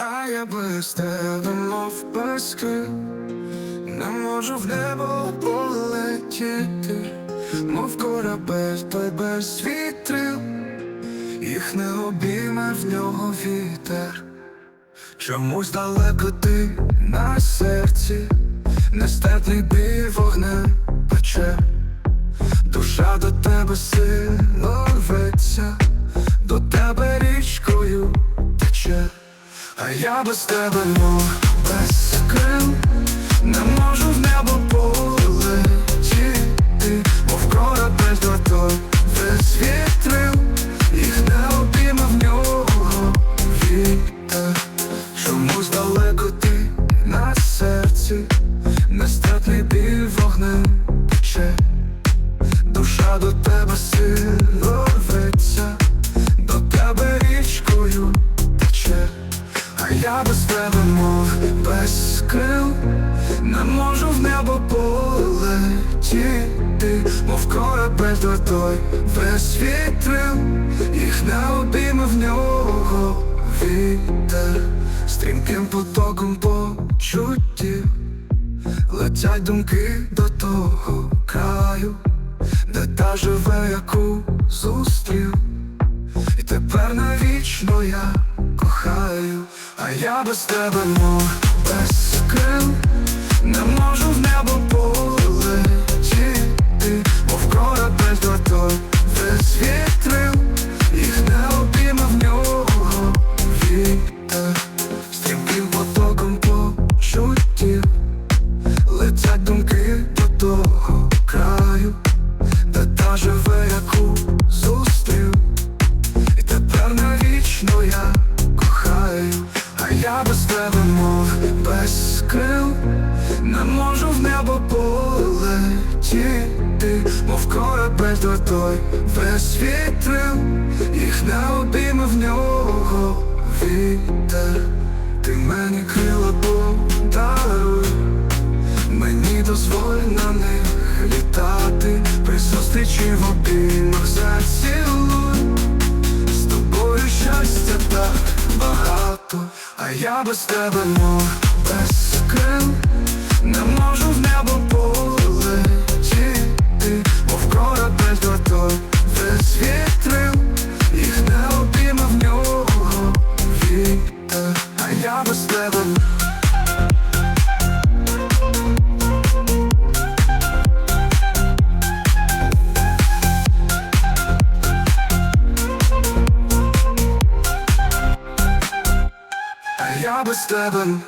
А я без тебе, мов крил. Не можу в небо полетіти, мов корабель, той без вітрил, їх не обійме в нього вітер. Чомусь далеко ти на серці, нестерпний бій вогнем пече, душа до тебе сильно рветься, до тебе річкою а я без тебе, мов без крил, не можу в небо полетіти, мов корабель до той без вітрил, їх не обійме в нього вітер. Чомусь далеко ти на серці, нестерпний біль вогнем пече, душа до тебе сильно тебе, мов без крил, не можу в небо полетіти, мов корабель той без вітрил, їх не обійме в нього вітер, стрімким потоком почуттів летять думки до того краю, де та живе, яку зустрів, і тепер навічно я я без тебе, мог без крил, не можу в небо полетіти, мов корабель до той без вітрил, їх не обійме в нього вітер, стрімким потоком почуттів летять думки я без крил, не можу в небо полетіти, мов корабель до той весь вітрил, їх не обійме в нього вітер, ти мені крила а я без тебе, мов без крил Не можу в небо полетіти, А я без тебе